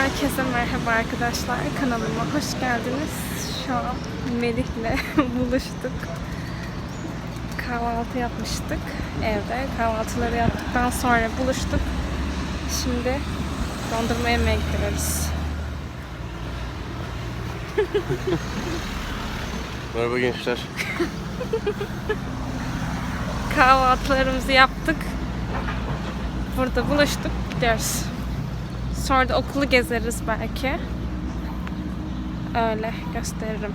Herkese merhaba arkadaşlar. Kanalıma hoş geldiniz. Şu an Melih'le buluştuk. Kahvaltı yapmıştık evde. Kahvaltıları yaptıktan sonra buluştuk. Şimdi dondurma yemeye gidiyoruz. Merhaba gençler. Kahvaltılarımızı yaptık. Burada buluştuk. Gidiyoruz. Sonra da okulu gezeriz belki. Öyle gösteririm.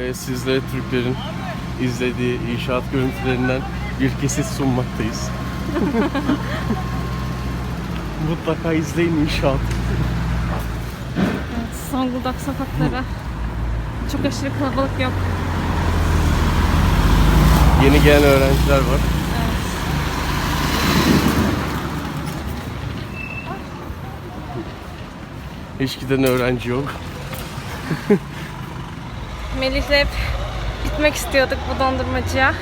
Evet, sizlere Türklerin izlediği inşaat görüntülerinden bir kesit sunmaktayız. Mutlaka izleyin inşaat. Evet, Zonguldak sokakları. Çok aşırı kalabalık yok. Yeni gelen öğrenciler var. Hiç giden öğrenci yok. Melih'le hep gitmek istiyorduk bu dondurmacıya.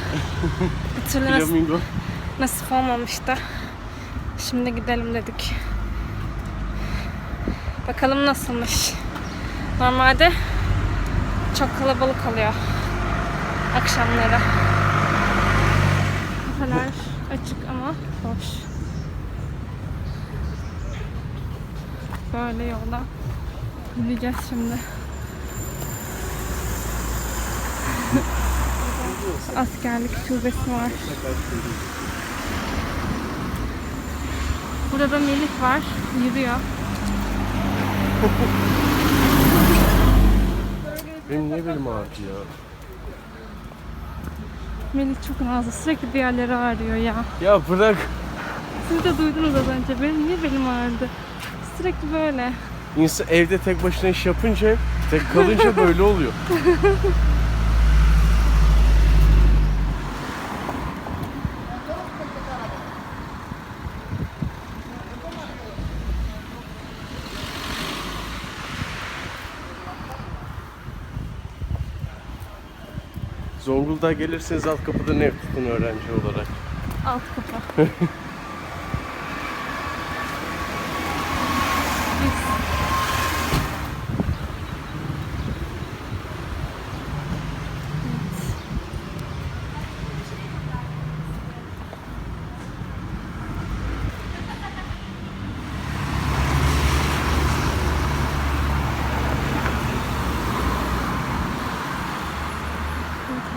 Bir türlü nasip, Flamingo. nasip olmamıştı. Şimdi gidelim dedik. Bakalım nasılmış. Normalde çok kalabalık oluyor akşamları. Kafeler açık ama boş. Böyle yolda yürüyeceğiz şimdi. Askerlik şubesi var. Burada da Melih var. Yürüyor. Benim niye benim ağrıdı ya? Melih çok nazlı. Sürekli bir yerleri ağrıyor ya. Ya bırak. Siz de duydunuz az önce. Benim niye belim ağrıdı? Sürekli böyle. İnsan evde tek başına iş yapınca, tek kalınca böyle oluyor. Zonguldak'a gelirseniz alt kapıdan ev tutun öğrenci olarak. Alt kapı.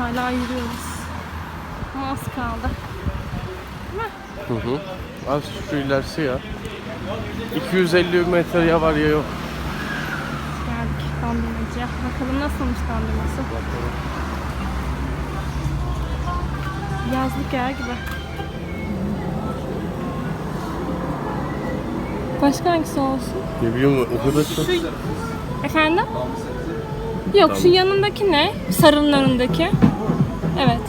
hala yürüyoruz. Ama az kaldı. Hı hı. Az şu ilerisi ya. 250 metre ya var ya yok. Geldik dondurmacıya. Bakalım nasılmış dondurması. Yazlık yer gibi. Başka hangisi olsun? Ne bileyim o kadar çok. Şu... Efendim? Yok şu yanındaki ne? Sarının önündeki. Evet.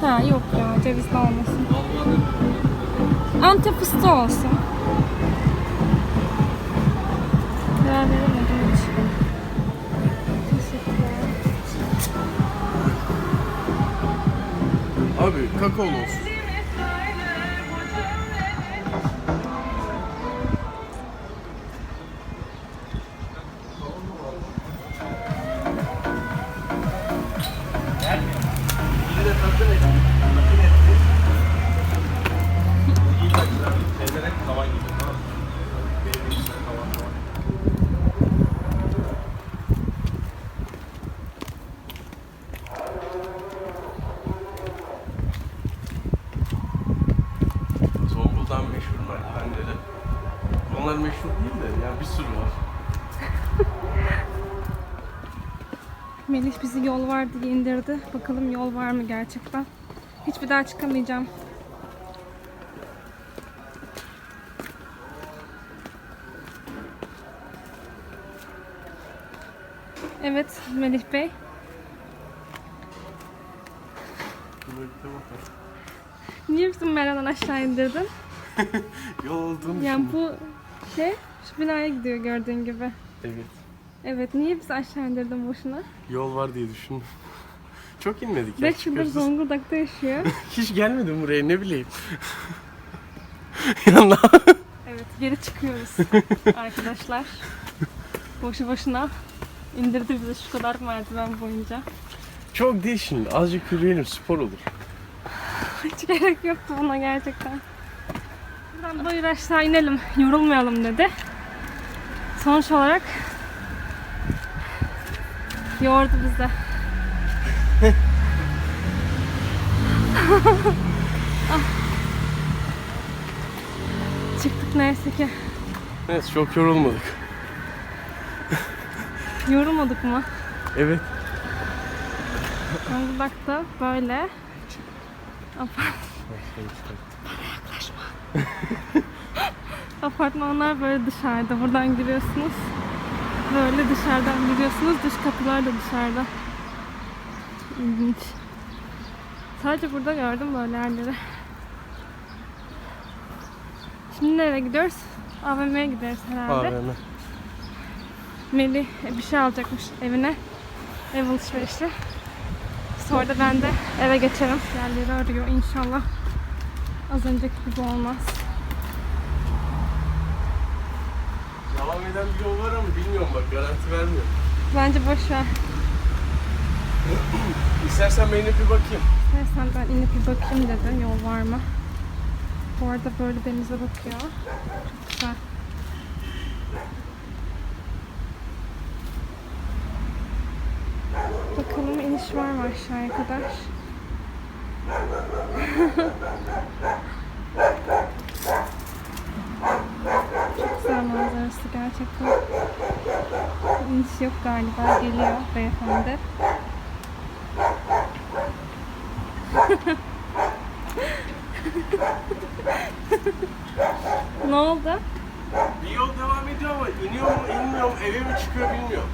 Ha yok ya cevizli olmasın. Antep fıstığı olsun. Karar veremedim hiç. Teşekkürler. Abi kakao olsun. Melih bizi yol var diye indirdi. Bakalım yol var mı gerçekten. Hiçbir daha çıkamayacağım. Evet Melih Bey. Niye bizim meradan aşağı indirdin? Yol olduğunu Yani bu şey şu binaya gidiyor gördüğün gibi. Evet. Evet niye bizi aşağı indirdin boşuna? Yol var diye düşündüm. Çok inmedik ya. 5 yıldır çıkıyoruz. Zonguldak'ta yaşıyor. Hiç gelmedim buraya ne bileyim. Yanına. Evet geri çıkıyoruz arkadaşlar. Boşu boşuna indirdi bizi şu kadar merdiven boyunca. Çok değil şimdi. Azıcık yürüyelim spor olur. Hiç gerek yoktu buna gerçekten. Buradan böyle aşağı inelim, yorulmayalım dedi. Sonuç olarak yordu bizi. Ah. Çıktık neyse ki. Neyse çok yorulmadık. Yorulmadık mı? Evet. Zonguldak'ta böyle Apartmanlar böyle dışarıda. Buradan giriyorsunuz. Böyle dışarıdan giriyorsunuz. Dış kapılar da dışarıda. İlginç. Sadece burada gördüm böyle yerleri. Şimdi nereye gidiyoruz? AVM'ye gidiyoruz herhalde. AVM. Melih bir şey alacakmış evine. Ev alışverişi. Sonra da ben de eve geçerim. Yerleri arıyor inşallah. Az önceki gibi olmaz. Devam eden bir yol var ama bilmiyorum bak garanti vermiyorum. Bence boş ver. İstersen benimle bir bakayım. Neyse ben inip bir bakayım dedi yol var mı? Bu arada böyle denize bakıyor. Çok güzel. Bakalım iniş var mı aşağıya kadar? Çok güzel manzarası gerçekten. İniş yok galiba. Geliyor beyefendi. Ne oldu? Bir yol devam ediyor ama iniyor mu inmiyor mu eve mi çıkıyor bilmiyorum.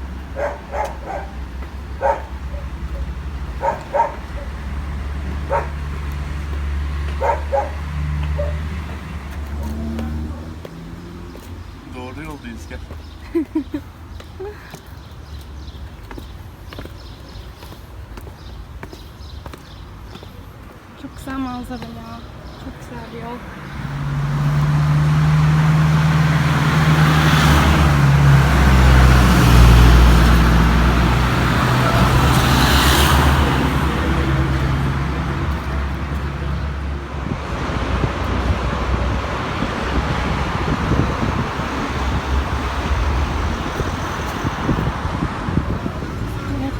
Çok güzel manzara ya. Çok güzel bir yol. Evet.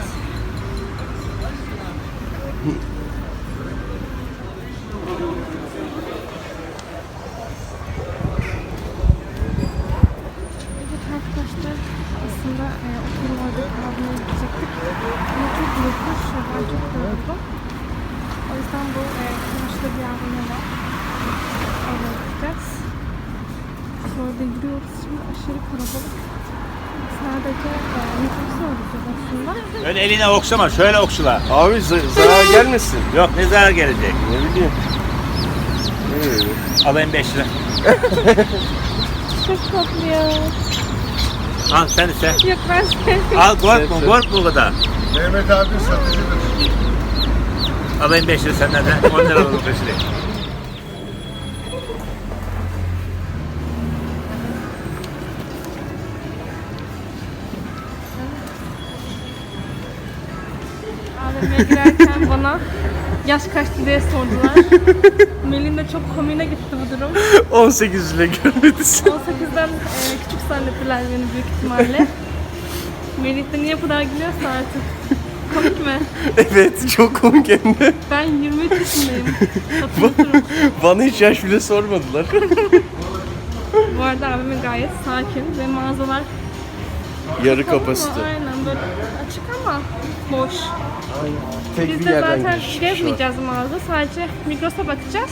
Evet arkadaşlar aslında e, okulun orada kahveye gidecektik. Ama çok yoruldum. Şuradan çok yoruldum. O yüzden bu e, sonuçta bir AVM var. Oraya gideceğiz. Şöyle yürüyoruz şimdi aşırı kalabalık. Sadece e, aslında. Öyle eline oksama, şöyle oksula. Abi za- zarar gelmesin. Yok ne zarar gelecek. Ne bileyim. Ee, Alayım 5 lira. Çok tatlı ya. Al sen de sen. Yok ben sevmiyorum. Al korkma, Sen- sen- korkma o kadar. Mehmet abi satıcıdır. Alayım 5 lira senden de. 10 lira 5 lira. AVM'ye girerken bana yaş kaçtı diye sordular. Melih'in de çok komiğine gitti bu durum. 18 ile görmedi sen. 18'den e, küçük zannettiler beni büyük ihtimalle. Melih de niye bu kadar gülüyorsa artık. Komik mi? evet çok komik hem de. Ben 23 yaşındayım. Hatırlıyorum. Bana hiç yaş bile sormadılar. bu arada AVM gayet sakin ve mağazalar Yarı kapalı mı? kapasite. Aynen böyle açık ama boş. Tek Biz bir de yerden zaten giriş var. gezmeyeceğiz mağaza. Sadece Migros'a bakacağız.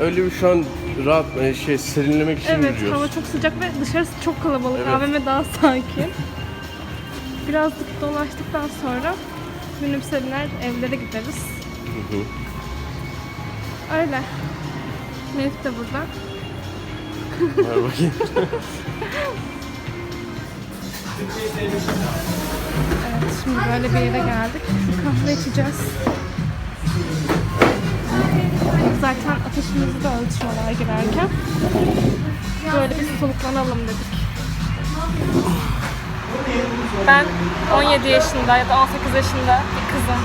Öyle bir şu an rahat e, şey serinlemek için Evet, yürüyoruz. hava çok sıcak ve dışarısı çok kalabalık. Evet. AVM daha sakin. Birazcık dolaştıktan sonra minibüse biner evlere gideriz. hı. Öyle. Melih de burada. Ver bakayım. Evet, şimdi böyle bir yere geldik. Kahve içeceğiz. Zaten ateşimizi de ölçüyorlar girerken. Böyle bir soluklanalım dedik. Ben 17 yaşında ya da 18 yaşında bir kızım.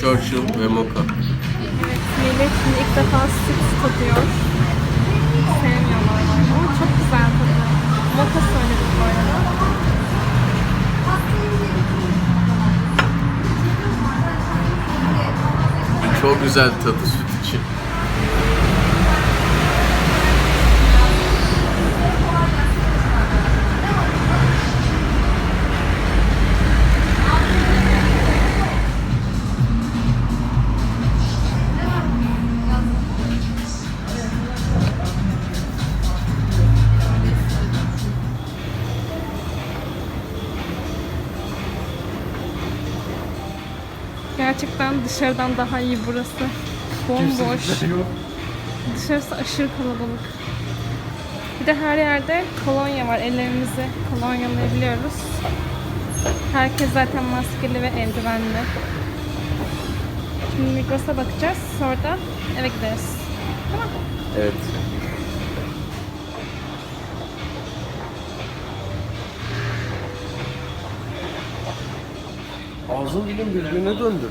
Churchill ve Mocha. Evet, şimdi ilk defa süt tadıyor. Sevmiyorlar ama çok güzel tadı. Moka söyledik bu arada. Çok güzel tadı dışarıdan daha iyi burası. Bomboş. Dışarısı aşırı kalabalık. Bir de her yerde kolonya var. Ellerimizi kolonyalayabiliyoruz. Herkes zaten maskeli ve eldivenli. Şimdi Migros'a bakacağız. Sonra da eve gideriz. Tamam. Evet. Ağzın dilin birbirine döndü.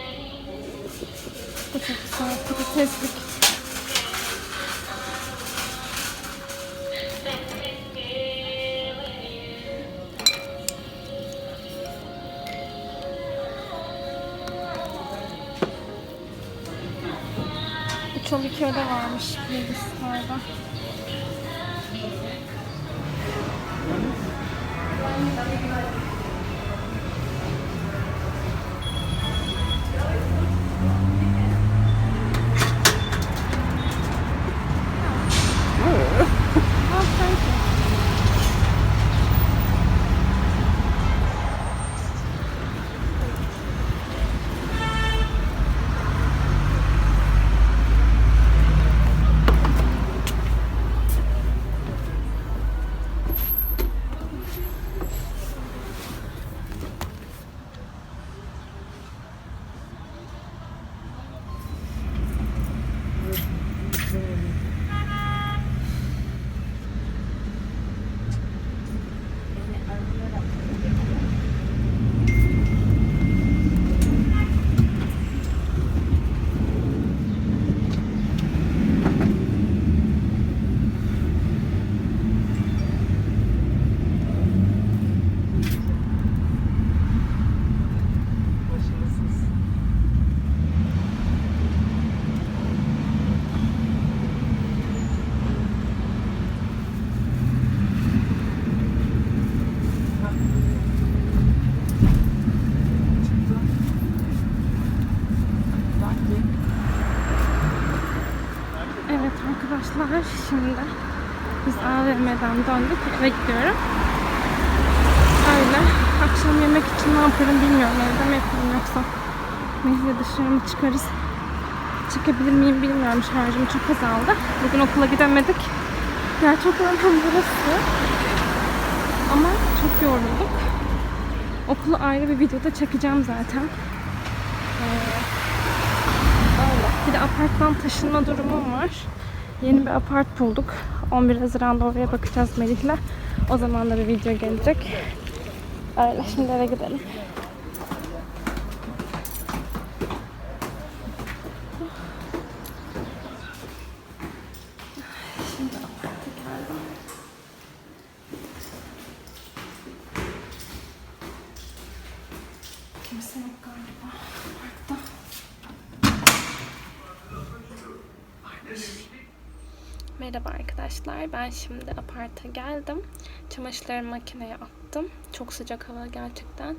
Bu çok güzel. Patateslik. Bu Çoluköy'de varmış bilgisayarda. Oh, thank you. Evet arkadaşlar şimdi biz AVM'den döndük eve gidiyorum. Öyle akşam yemek için ne yaparım bilmiyorum evde mi yaparım yoksa Melih'le dışarı mı çıkarız çıkabilir miyim bilmiyorum şarjım çok azaldı. Bugün okula gidemedik. Gerçek olan burası. Ama çok yorulduk. Okulu ayrı bir videoda çekeceğim zaten. Öyle. Bir de apartman taşınma durumum var. Yeni bir apart bulduk. 11 Haziran'da oraya bakacağız Melih'le. O zaman da bir video gelecek. Öyle şimdi eve gidelim. Şimdi aparta Merhaba arkadaşlar. Ben şimdi aparta geldim. Çamaşırlarımı makineye attım. Çok sıcak hava gerçekten.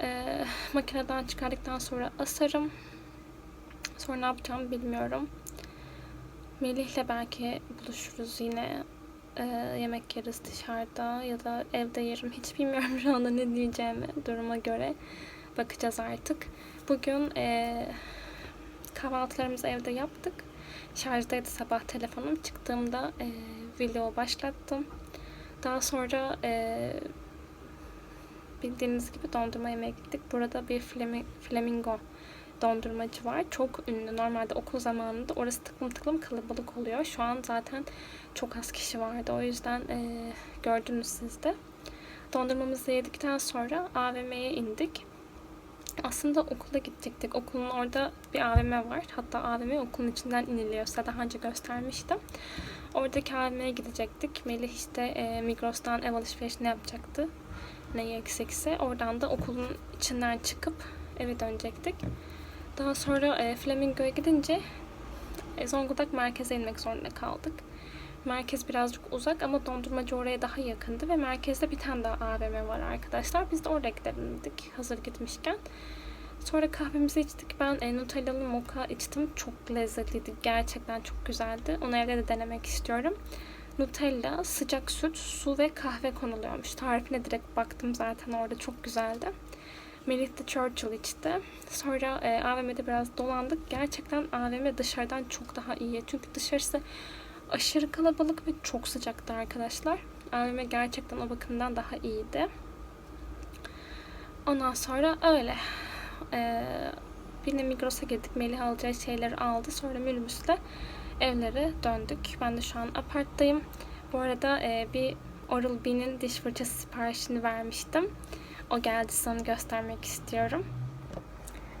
Ee, makineden çıkardıktan sonra asarım. Sonra ne yapacağım bilmiyorum. Melih'le belki buluşuruz yine. Ee, yemek yeriz dışarıda ya da evde yerim. Hiç bilmiyorum şu anda ne diyeceğimi duruma göre. Bakacağız artık. Bugün ee, kahvaltılarımızı evde yaptık. Şarjdaydı sabah telefonum. Çıktığımda e, video başlattım. Daha sonra e, bildiğiniz gibi dondurma yemeye gittik. Burada bir flami- flamingo dondurmacı var. Çok ünlü. Normalde okul zamanında orası tıklım tıklım kalabalık oluyor. Şu an zaten çok az kişi vardı. O yüzden e, gördünüz siz de. Dondurmamızı yedikten sonra AVM'ye indik. Aslında okula gidecektik. Okulun orada bir AVM var. Hatta AVM okulun içinden iniliyor. Size daha önce göstermiştim. Oradaki AVM'ye gidecektik. Melih işte e, Migros'tan ev alışverişini yapacaktı. Neyi eksikse. Oradan da okulun içinden çıkıp eve dönecektik. Daha sonra e, Flamingo'ya gidince e, Zonguldak merkeze inmek zorunda kaldık. Merkez birazcık uzak ama dondurmacı oraya daha yakındı ve merkezde bir tane daha AVM var arkadaşlar. Biz de oraya gidelim dedik hazır gitmişken. Sonra kahvemizi içtik. Ben e, Nutellalı mocha içtim. Çok lezzetliydi. Gerçekten çok güzeldi. Onu evde de denemek istiyorum. Nutella, sıcak süt, su ve kahve konuluyormuş. Tarifine direkt baktım zaten orada çok güzeldi. Melih de Churchill içti. Sonra e, AVM'de biraz dolandık. Gerçekten AVM dışarıdan çok daha iyi. Çünkü dışarısı aşırı kalabalık ve çok sıcaktı arkadaşlar. AVM gerçekten o bakımdan daha iyiydi. Ondan sonra öyle. Ee, yine Migros'a girdik. Melih alacağı şeyleri aldı. Sonra minibüsle evlere döndük. Ben de şu an aparttayım. Bu arada e, bir Oral-B'nin diş fırçası siparişini vermiştim. O geldi onu göstermek istiyorum.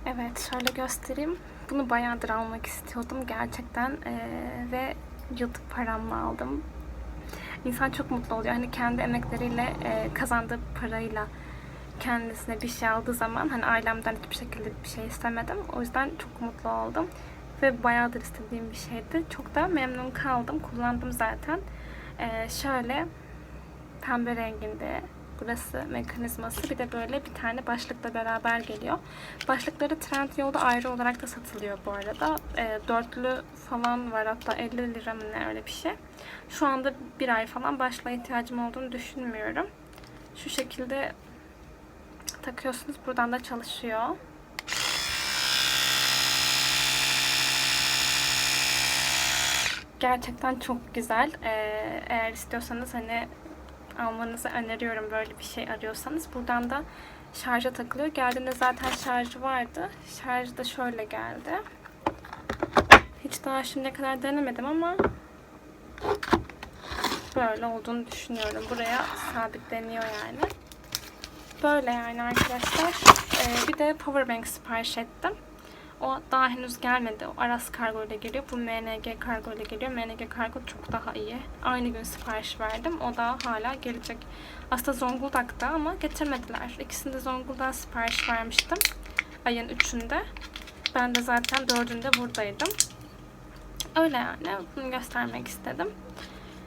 Evet şöyle göstereyim. Bunu bayağıdır almak istiyordum gerçekten ee, ve YouTube paramla aldım. İnsan çok mutlu oluyor. Hani kendi emekleriyle e, kazandığı parayla kendisine bir şey aldığı zaman hani ailemden hiçbir şekilde bir şey istemedim. O yüzden çok mutlu oldum. Ve bayağıdır istediğim bir şeydi. Çok da memnun kaldım. Kullandım zaten. Ee, şöyle pembe renginde burası mekanizması. Bir de böyle bir tane başlıkla beraber geliyor. Başlıkları Trendyol'da ayrı olarak da satılıyor bu arada. E, dörtlü falan var hatta 50 lira mı ne öyle bir şey. Şu anda bir ay falan başlığa ihtiyacım olduğunu düşünmüyorum. Şu şekilde takıyorsunuz. Buradan da çalışıyor. Gerçekten çok güzel. Ee, eğer istiyorsanız hani almanızı öneriyorum böyle bir şey arıyorsanız. Buradan da şarja takılıyor. Geldiğinde zaten şarjı vardı. Şarj da şöyle geldi. Hiç daha şimdiye kadar denemedim ama böyle olduğunu düşünüyorum. Buraya sabitleniyor yani. Böyle yani arkadaşlar. Ee, bir de powerbank sipariş ettim. O daha henüz gelmedi. O Aras kargo ile geliyor. Bu MNG kargo ile geliyor. MNG kargo çok daha iyi. Aynı gün sipariş verdim. O da hala gelecek. Aslında Zonguldak'ta ama getirmediler. İkisinde Zonguldak'a sipariş vermiştim. Ayın 3'ünde. Ben de zaten 4'ünde buradaydım. Öyle yani. Bunu göstermek istedim.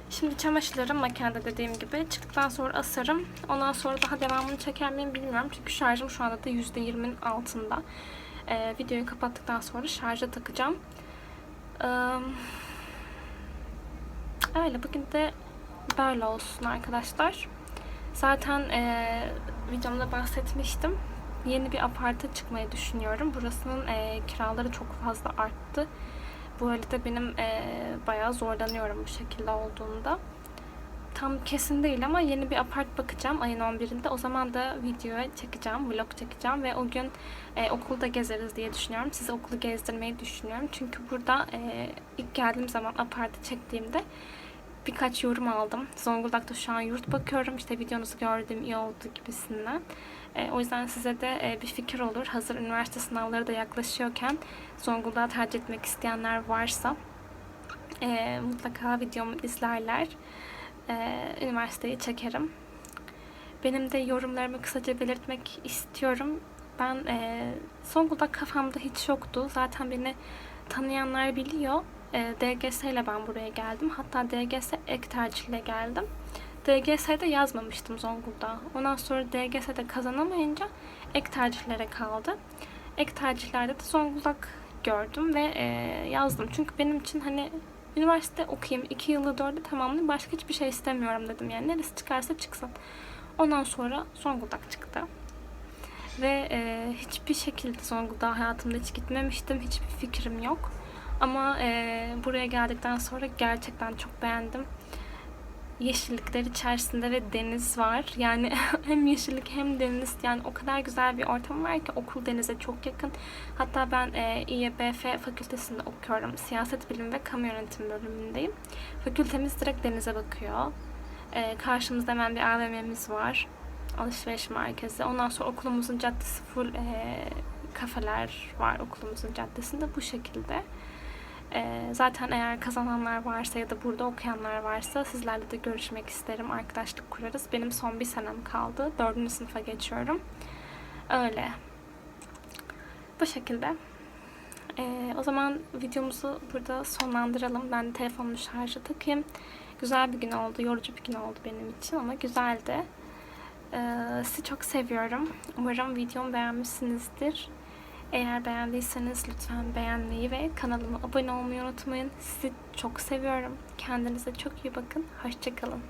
Şimdi çamaşırlarım makinede dediğim gibi. Çıktıktan sonra asarım. Ondan sonra daha devamını çeker miyim bilmiyorum. Çünkü şarjım şu anda da %20'nin altında. Ee, videoyu kapattıktan sonra şarja takacağım. Ee, öyle bugün de böyle olsun arkadaşlar. Zaten e, videomda bahsetmiştim. Yeni bir aparta çıkmayı düşünüyorum. Burasının e, kiraları çok fazla arttı. Bu arada benim e, bayağı zorlanıyorum bu şekilde olduğunda. Tam kesin değil ama yeni bir apart bakacağım ayın 11'inde. O zaman da video çekeceğim, vlog çekeceğim ve o gün e, okulda gezeriz diye düşünüyorum. Size okulu gezdirmeyi düşünüyorum. Çünkü burada e, ilk geldiğim zaman apartı çektiğimde birkaç yorum aldım. Zonguldak'ta şu an yurt bakıyorum. İşte videonuzu gördüm iyi oldu gibisinden. E, o yüzden size de e, bir fikir olur. Hazır üniversite sınavları da yaklaşıyorken Zonguldak'ı tercih etmek isteyenler varsa e, mutlaka videomu izlerler. E, üniversiteyi çekerim. Benim de yorumlarımı kısaca belirtmek istiyorum. Ben e, Zonguldak kafamda hiç yoktu. Zaten beni tanıyanlar biliyor. E, DGS ile ben buraya geldim. Hatta DGS ek tercihle geldim. DGS'de yazmamıştım Zonguldak'a. Ondan sonra DGS'de kazanamayınca ek tercihlere kaldı. Ek tercihlerde de Zonguldak gördüm ve e, yazdım. Çünkü benim için hani üniversite okuyayım, iki yılı dörde tamamlayayım, başka hiçbir şey istemiyorum dedim. Yani neresi çıkarsa çıksın. Ondan sonra Zonguldak çıktı. Ve e, hiçbir şekilde Zonguldak'a hayatımda hiç gitmemiştim. Hiçbir fikrim yok. Ama e, buraya geldikten sonra gerçekten çok beğendim. Yeşillikler içerisinde ve deniz var. Yani hem yeşillik hem deniz. Yani o kadar güzel bir ortam var ki okul denize çok yakın. Hatta ben e, İEBF fakültesinde okuyorum. Siyaset bilimi ve kamu yönetimi bölümündeyim. Fakültemiz direkt denize bakıyor. E, karşımızda hemen bir AVM'miz var. Alışveriş merkezi. Ondan sonra okulumuzun caddesi full e, kafeler var okulumuzun caddesinde bu şekilde. E, zaten eğer kazananlar varsa ya da burada okuyanlar varsa sizlerle de görüşmek isterim. Arkadaşlık kurarız. Benim son bir senem kaldı. Dördüncü sınıfa geçiyorum. Öyle. Bu şekilde. E, o zaman videomuzu burada sonlandıralım. Ben de telefonumu şarja takayım. Güzel bir gün oldu. Yorucu bir gün oldu benim için ama güzeldi. Ee, sizi çok seviyorum. Umarım videomu beğenmişsinizdir. Eğer beğendiyseniz lütfen beğenmeyi ve kanalıma abone olmayı unutmayın. Sizi çok seviyorum. Kendinize çok iyi bakın. Hoşçakalın.